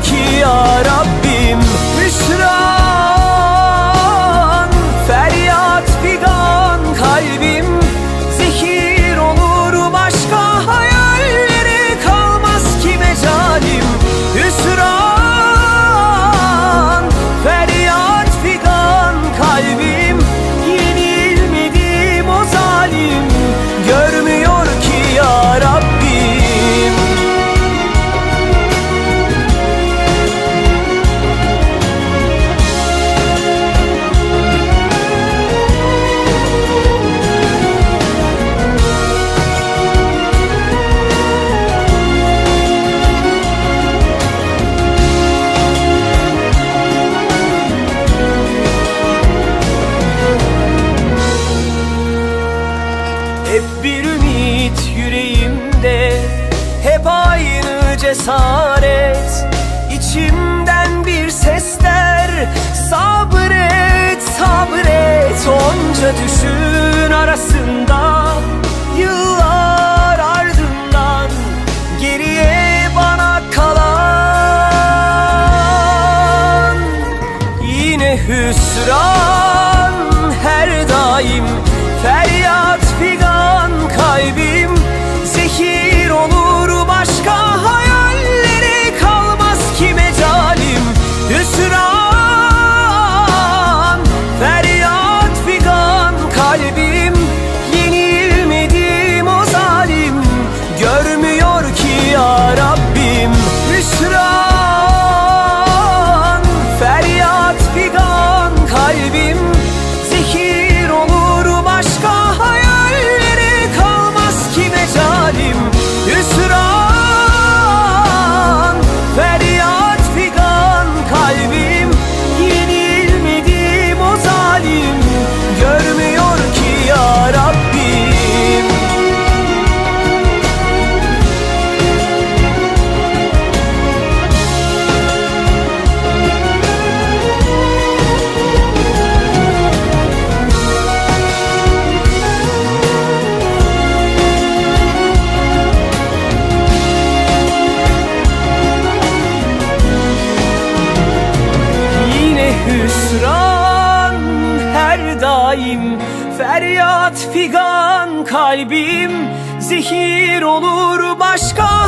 ki ya Rabbim cesaret. İçimden bir sesler Sabret, sabret Onca düşün arasında Yıllar ardından Geriye bana kalan Yine hüsran daim Feryat figan kalbim Zehir olur başka